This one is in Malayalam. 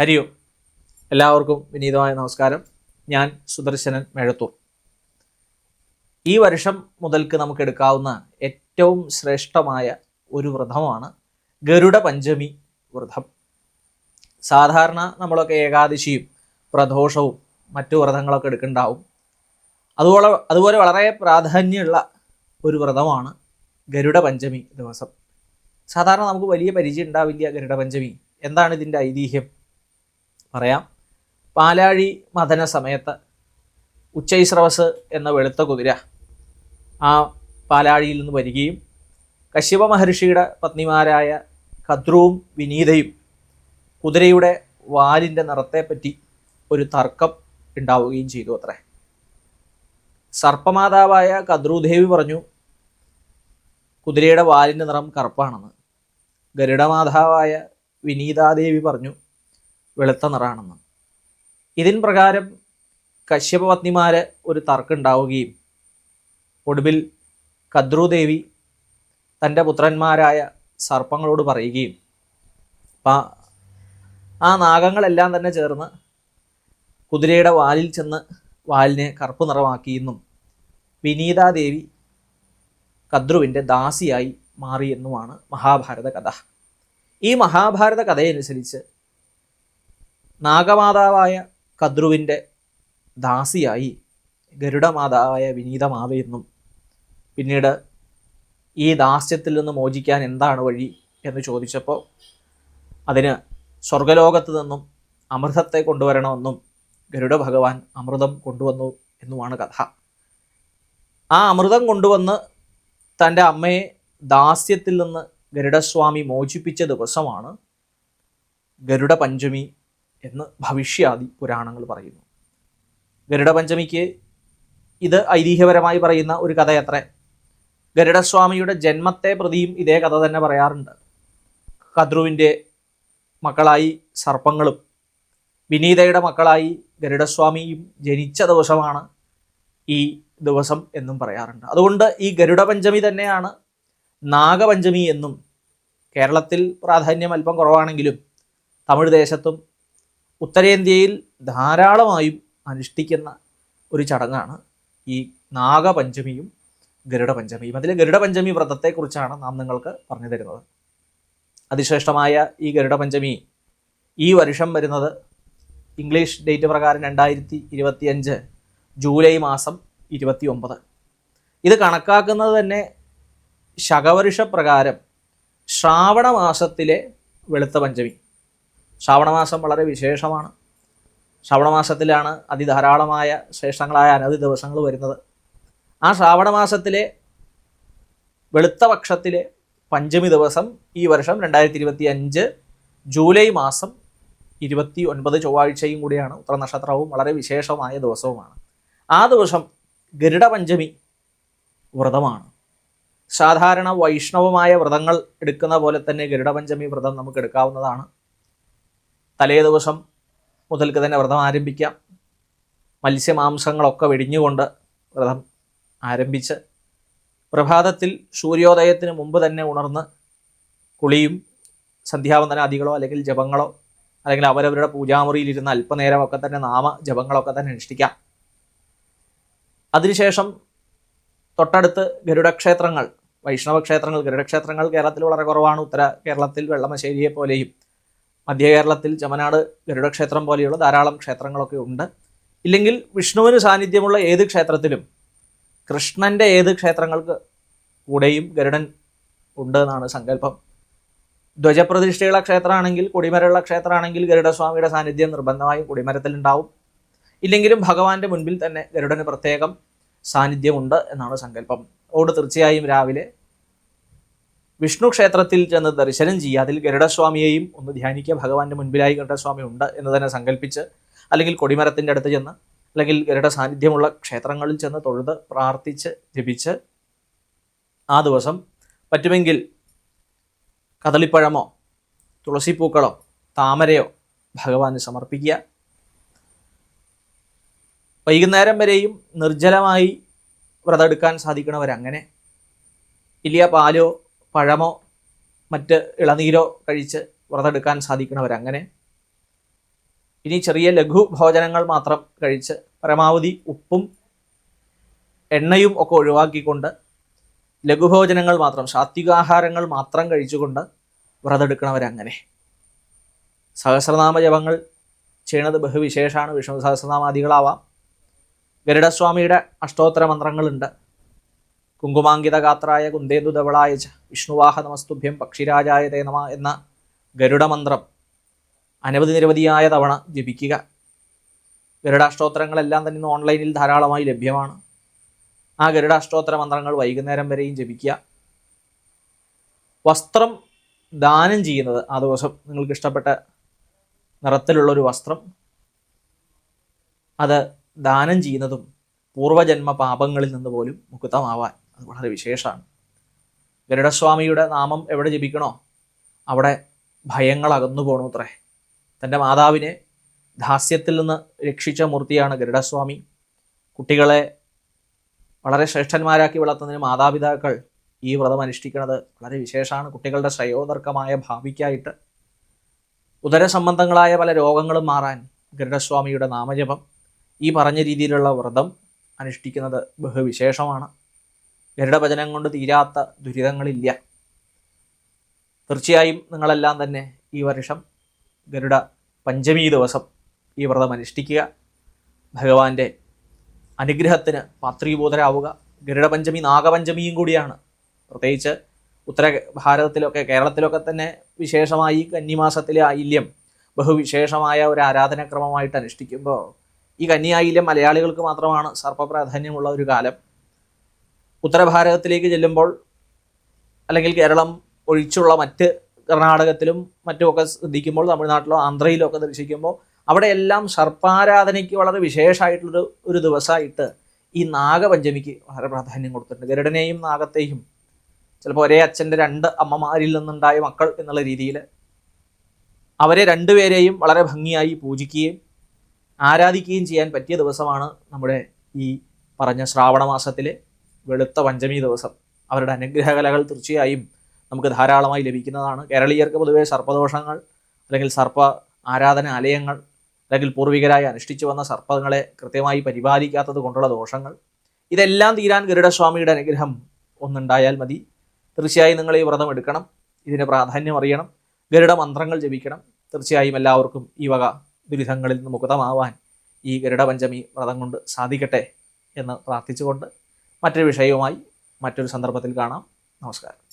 ഹരിയോ എല്ലാവർക്കും വിനീതമായ നമസ്കാരം. ഞാൻ സുദർശനൻ മേഴത്തൂർ. ഈ വർഷം മുതൽക്ക് നമുക്ക് എടുക്കാവുന്ന ഏറ്റവും ശ്രേഷ്ഠമായ ഒരു വ്രതമാണ് ഗരുഡ പഞ്ചമി വ്രതം. സാധാരണ നമ്മളൊക്കെ ഏകാദശിയും പ്രദോഷവും മറ്റു വ്രതങ്ങളൊക്കെ എടുക്കുന്നുണ്ടാവും അതുപോലെ അതുപോലെ വളരെ പ്രാധാന്യമുള്ള ഒരു വ്രതമാണ് ഗരുഡ പഞ്ചമി ദിവസം. സാധാരണ നമുക്ക് വലിയ പരിചയം ഉണ്ടാവില്ല ഗരുഡ പഞ്ചമി. എന്താണ് ഇതിന്റെ ഐതിഹ്യം? പറയാം. പാലാഴി മദന സമയത്ത് ഉച്ചൈസ്രവസ് എന്ന വെളുത്ത കുതിര ആ പാലാഴിയിൽ നിന്ന് വരികയും കശ്യപ മഹർഷിയുടെ പത്നിമാരായ കദ്രുവും വിനീതയും കുതിരയുടെ വാലിന്റെ നിറത്തെപ്പറ്റി ഒരു തർക്കം ഉണ്ടാവുകയും ചെയ്തു അത്രേ. സർപ്പമാതാവായ കദ്രുദേവി പറഞ്ഞു കുതിരയുടെ വാലിന്റെ നിറം കറുപ്പാണെന്ന്. ഗരുഡമാതാവായ വിനീതാദേവി പറഞ്ഞു വെളുത്ത നിറമാണെന്ന് ഇതിൻ പ്രകാരം കശ്യപ ഒരു തർക്കം ഉണ്ടാവുകയും ഒടുവിൽ കദ്രുദേവി തന്റെ പുത്രന്മാരായ സർപ്പങ്ങളോട് പറയുകയും അപ്പം ആ നാഗങ്ങളെല്ലാം തന്നെ ചേർന്ന് കുതിരയുടെ വാലിൽ ചെന്ന് വാലിനെ കറുപ്പ് നിറമാക്കിയെന്നും വിനീതാദേവി കദ്രുവിന്റെ ദാസിയായി മാറിയെന്നുമാണ് മഹാഭാരത കഥ ഈ മഹാഭാരത കഥയനുസരിച്ച് നാഗമാതാവായ കദ്രുവിന്റെ ദാസിയായി ഗരുഡമാതാവായ വിനീതമാവയെന്നും പിന്നീട് ഈ ദാസ്യത്തിൽ നിന്ന് മോചിക്കാൻ എന്താണ് വഴി എന്ന് ചോദിച്ചപ്പോൾ അതിന് സ്വർഗലോകത്ത് നിന്നും അമൃതത്തെ കൊണ്ടുവരണമെന്നും ഗരുഡ ഭഗവാൻ അമൃതം കൊണ്ടുവന്നു എന്നുമാണ് കഥ. ആ അമൃതം കൊണ്ടുവന്ന് തന്റെ അമ്മയെ ദാസ്യത്തിൽ നിന്ന് ഗരുഡസ്വാമി മോചിപ്പിച്ച ദിവസമാണ് ഗരുഡ പഞ്ചമി എന്ന് ഭവിഷ്യാദി പുരാണങ്ങൾ പറയുന്നു. ഗരുഡപഞ്ചമിക്ക് ഇത് ഐതിഹ്യപരമായി പറയുന്ന ഒരു കഥയത്ര. ഗരുഡസ്വാമിയുടെ ജന്മത്തെ പ്രതിയും ഇതേ കഥ തന്നെ പറയാറുണ്ട്. കദ്രുവിന്റെ മക്കളായി സർപ്പങ്ങളും വിനീതയുടെ മക്കളായി ഗരുഡസ്വാമിയും ജനിച്ച ദിവസമാണ് ഈ ദിവസം എന്നും പറയാറുണ്ട്. അതുകൊണ്ട് ഈ ഗരുഡപഞ്ചമി തന്നെയാണ് നാഗപഞ്ചമി എന്നും കേരളത്തിൽ പ്രാധാന്യം അല്പം കുറവാണെങ്കിലും തമിഴ് ദേശത്തും ഉത്തരേന്ത്യയിൽ ധാരാളമായും അനുഷ്ഠിക്കുന്ന ഒരു ചടങ്ങാണ് ഈ നാഗപഞ്ചമിയും ഗരുഡപഞ്ചമിയും. അതിലെ ഗരുഡ പഞ്ചമി വ്രതത്തെക്കുറിച്ചാണ് നാം നിങ്ങൾക്ക് പറഞ്ഞു തരുന്നത്. അതിശ്രേഷ്ഠമായ ഈ ഗരുഡപഞ്ചമി ഈ വർഷം വരുന്നത് ഇംഗ്ലീഷ് ഡേറ്റ് പ്രകാരം രണ്ടായിരത്തി ഇരുപത്തിയഞ്ച് ജൂലൈ മാസം ഇരുപത്തി ഒമ്പത് ഇത് കണക്കാക്കുന്നത് തന്നെ ശകവർഷ പ്രകാരം ശ്രാവണ മാസത്തിലെ വെളുത്ത പഞ്ചമി. ശ്രാവണമാസം വളരെ വിശേഷമാണ്. ശ്രാവണമാസത്തിലാണ് അതിധാരാളമായ ശ്രേഷ്ഠങ്ങളായ അനവധി ദിവസങ്ങൾ വരുന്നത്. ആ ശ്രാവണമാസത്തിലെ വെളുത്ത പക്ഷത്തിലെ പഞ്ചമി ദിവസം ഈ വർഷം രണ്ടായിരത്തി ഇരുപത്തി അഞ്ച് ജൂലൈ മാസം ഇരുപത്തി ഒൻപത് ചൊവ്വാഴ്ചയും കൂടിയാണ്. ഉത്തര നക്ഷത്രവും വളരെ വിശേഷമായ ദിവസവുമാണ്. ആ ദിവസം ഗരുഡ പഞ്ചമി വ്രതമാണ്. സാധാരണ വൈഷ്ണവമായ വ്രതങ്ങൾ എടുക്കുന്ന പോലെ തന്നെ ഗരുഡപഞ്ചമി വ്രതം നമുക്ക് എടുക്കാവുന്നതാണ്. തലേ ദിവസം മുതൽക്ക് തന്നെ വ്രതം ആരംഭിക്കാം. മത്സ്യമാംസങ്ങളൊക്കെ വെടിഞ്ഞുകൊണ്ട് വ്രതം ആരംഭിച്ച് പ്രഭാതത്തിൽ സൂര്യോദയത്തിന് മുമ്പ് തന്നെ ഉണർന്ന് കുളിയും സന്ധ്യാവന്തനാദികളോ അല്ലെങ്കിൽ ജപങ്ങളോ അല്ലെങ്കിൽ അവരവരുടെ പൂജാമുറിയിലിരുന്ന് അല്പനേരമൊക്കെ തന്നെ നാമ ജപങ്ങളൊക്കെ തന്നെ അനുഷ്ഠിക്കാം. അതിനുശേഷം തൊട്ടടുത്ത് ഗരുഡക്ഷേത്രങ്ങൾ വൈഷ്ണവക്ഷേത്രങ്ങൾ ഗരുഡക്ഷേത്രങ്ങൾ കേരളത്തിൽ വളരെ കുറവാണ്. ഉത്തര കേരളത്തിൽ വെള്ളമശ്ശേരിയെ പോലെയും മധ്യ കേരളത്തിൽ ചമനാട് ഗരുഡക്ഷേത്രം പോലെയുള്ള ധാരാളം ക്ഷേത്രങ്ങളൊക്കെ ഉണ്ട്. ഇല്ലെങ്കിൽ വിഷ്ണുവിന് സാന്നിധ്യമുള്ള ഏത് ക്ഷേത്രത്തിലും കൃഷ്ണന്റെ ഏത് ക്ഷേത്രങ്ങൾക്ക് കൂടെയും ഗരുഡൻ ഉണ്ട് എന്നാണ് സങ്കല്പം. ധ്വജപ്രതിഷ്ഠയുള്ള ക്ഷേത്രമാണെങ്കിൽ കൊടിമരമുള്ള ക്ഷേത്രമാണെങ്കിൽ ഗരുഡസ്വാമിയുടെ സാന്നിധ്യം നിർബന്ധമായും കൊടിമരത്തിലുണ്ടാവും ഇല്ലെങ്കിലും ഭഗവാന്റെ മുൻപിൽ തന്നെ ഗരുഡന് പ്രത്യേകം സാന്നിധ്യമുണ്ട് എന്നാണ് സങ്കല്പം. അതുകൊണ്ട് തീർച്ചയായും രാവിലെ വിഷ്ണു ക്ഷേത്രത്തിൽ ചെന്ന് ദർശനം ചെയ്യുക അതിൽ ഗരുഡസ്വാമിയെയും ഒന്ന് ധ്യാനിക്കുക ഭഗവാന്റെ മുൻപിലായി ഗരുഡസ്വാമി ഉണ്ട് എന്ന് തന്നെ സങ്കല്പിച്ച് അല്ലെങ്കിൽ കൊടിമരത്തിന്റെ അടുത്ത് ചെന്ന് അല്ലെങ്കിൽ ഗരുഡ സാന്നിധ്യമുള്ള ക്ഷേത്രങ്ങളിൽ ചെന്ന് തൊഴുത് പ്രാർത്ഥിച്ച് ജപിച്ച് ആ ദിവസം പറ്റുമെങ്കിൽ കദളിപ്പഴമോ തുളസിപ്പൂക്കളോ താമരയോ ഭഗവാന് സമർപ്പിക്കുക. വൈകുന്നേരം വരെയും നിർജലമായി വ്രതമെടുക്കാൻ സാധിക്കണവരങ്ങനെ. ഇല്ല പാലോ പഴമോ മറ്റ് ഇളനീരോ കഴിച്ച് വ്രതെടുക്കാൻ സാധിക്കുന്നവരങ്ങനെ ഇനി ചെറിയ ലഘു ഭോജനങ്ങൾ മാത്രം കഴിച്ച് പരമാവധി ഉപ്പും എണ്ണയും ഒക്കെ ഒഴിവാക്കിക്കൊണ്ട് ലഘുഭോജനങ്ങൾ മാത്രം സാത്വികാഹാരങ്ങൾ മാത്രം കഴിച്ചുകൊണ്ട് വ്രതെടുക്കണവരങ്ങനെ സഹസ്രനാമ ജപങ്ങൾ ചെയ്യണത് ബഹുവിശേഷമാണ് വിഷ്ണു സഹസ്രനാമാദികളാവാം. ഗരുഡസ്വാമിയുടെ അഷ്ടോത്തര മന്ത്രങ്ങളുണ്ട്. കുങ്കുമാങ്കിത ഗാത്രായ കുന്ദേന്ദു ധവളായ വിഷ്ണുവാഹ നമസ്തുഭ്യം പക്ഷിരാജായ തേ നമ എന്ന ഗരുഡമന്ത്രം അനവധി നിരവധിയായ തവണ ജപിക്കുക. ഗരുഡാഷ്ടോത്രങ്ങളെല്ലാം തന്നെ ഇന്ന് ഓൺലൈനിൽ ധാരാളമായി ലഭ്യമാണ്. ആ ഗരുഡാഷ്ടോത്തര മന്ത്രങ്ങൾ വൈകുന്നേരം വരെയും ജപിക്കുക. വസ്ത്രം ദാനം ചെയ്യുന്നത് ആ ദിവസം നിങ്ങൾക്ക് ഇഷ്ടപ്പെട്ട നിറത്തിലുള്ളൊരു വസ്ത്രം. അത് ദാനം ചെയ്യുന്നതും പൂർവജന്മ പാപങ്ങളിൽ നിന്ന് പോലും മുക്തമാവാൻ അത് വളരെ വിശേഷമാണ്. ഗരുഡസ്വാമിയുടെ നാമം എവിടെ ജപിക്കണോ അവിടെ ഭയങ്ങൾ അകന്നു പോകണു അത്രേ. തന്റെ മാതാവിനെ ദാസ്യത്തിൽ നിന്ന് രക്ഷിച്ച മൂർത്തിയാണ് ഗരുഡസ്വാമി. കുട്ടികളെ വളരെ ശ്രേഷ്ഠന്മാരാക്കി വളർത്തുന്നതിന് മാതാപിതാക്കൾ ഈ വ്രതം അനുഷ്ഠിക്കുന്നത് വളരെ വിശേഷമാണ്. കുട്ടികളുടെ ശ്രയോദർക്കമായ ഭാവിക്കായിട്ട് ഉദരസംബന്ധങ്ങളായ പല രോഗങ്ങളും മാറാൻ ഗരുഡസ്വാമിയുടെ നാമജപം ഈ പറഞ്ഞ രീതിയിലുള്ള വ്രതം അനുഷ്ഠിക്കുന്നത് ബഹുവിശേഷമാണ്. ഗരുഡഭജനം കൊണ്ട് തീരാത്ത ദുരിതങ്ങളില്ല. തീർച്ചയായും നിങ്ങളെല്ലാം തന്നെ ഈ വർഷം ഗരുഡ പഞ്ചമി ദിവസം ഈ വ്രതം അനുഷ്ഠിക്കുക. ഭഗവാന്റെ അനുഗ്രഹത്തിന് പാത്രീഭൂതരാവുക ഗരുഡപഞ്ചമി നാഗപഞ്ചമിയും കൂടിയാണ്. പ്രത്യേകിച്ച് ഉത്തര ഭാരതത്തിലൊക്കെ കേരളത്തിലൊക്കെ തന്നെ വിശേഷമായി കന്നിമാസത്തിലെ ആയില്യം ബഹുവിശേഷമായ ഒരു ആരാധനാക്രമമായിട്ട് അനുഷ്ഠിക്കുമ്പോൾ ഈ കന്നി ആയില്യം മലയാളികൾക്ക് മാത്രമാണ് സർപ്പപ്രാധാന്യമുള്ള ഒരു കാലം. ഉത്തരഭാരതത്തിലേക്ക് ചെല്ലുമ്പോൾ അല്ലെങ്കിൽ കേരളം ഒഴിച്ചുള്ള മറ്റ് കർണാടകത്തിലും മറ്റുമൊക്കെ ശ്രദ്ധിക്കുമ്പോൾ തമിഴ്നാട്ടിലോ ആന്ധ്രയിലോ ഒക്കെ ദർശിക്കുമ്പോൾ അവിടെയെല്ലാം സർപ്പാരാധനയ്ക്ക് വളരെ വിശേഷമായിട്ടുള്ളൊരു ഒരു ദിവസമായിട്ട് ഈ നാഗപഞ്ചമിക്ക് വളരെ പ്രാധാന്യം കൊടുത്തിട്ടുണ്ട്. ഗരുഡനെയും നാഗത്തെയും ചിലപ്പോൾ ഒരേ അച്ഛന്റെ രണ്ട് അമ്മമാരിൽ നിന്നുണ്ടായ മക്കൾ എന്നുള്ള രീതിയിൽ അവരെ രണ്ടുപേരെയും വളരെ ഭംഗിയായി പൂജിക്കുകയും ആരാധിക്കുകയും ചെയ്യാൻ പറ്റിയ ദിവസമാണ് നമ്മുടെ ഈ പറഞ്ഞ ശ്രാവണ മാസത്തിലെ വെളുത്ത പഞ്ചമി ദിവസം. അവരുടെ അനുഗ്രഹകലകൾ തീർച്ചയായും നമുക്ക് ധാരാളമായി ലഭിക്കുന്നതാണ്. കേരളീയർക്ക് പൊതുവേ സർപ്പദോഷങ്ങൾ അല്ലെങ്കിൽ സർപ്പ ആരാധന ആലയങ്ങൾ അല്ലെങ്കിൽ പൂർവികരായി അനുഷ്ഠിച്ചു വന്ന സർപ്പങ്ങളെ കൃത്യമായി പരിപാലിക്കാത്തത് കൊണ്ടുള്ള ദോഷങ്ങൾ. ഇതെല്ലാം തീരാൻ ഗരുഡസ്വാമിയുടെ അനുഗ്രഹം ഒന്നുണ്ടായാൽ മതി. തീർച്ചയായും നിങ്ങൾ ഈ വ്രതം എടുക്കണം. ഇതിന് പ്രാധാന്യം അറിയണം. ഗരുഡ മന്ത്രങ്ങൾ ജപിക്കണം. തീർച്ചയായും എല്ലാവർക്കും ഈ വക ദുരിതങ്ങളിൽ നിന്ന് മുക്തമാവാൻ ഈ ഗരുഡ പഞ്ചമി വ്രതം കൊണ്ട് സാധിക്കട്ടെ എന്ന് പ്രാർത്ഥിച്ചുകൊണ്ട് മറ്റൊരു വിഷയവുമായി മറ്റൊരു സന്ദർഭത്തിൽ കാണാം. നമസ്കാരം.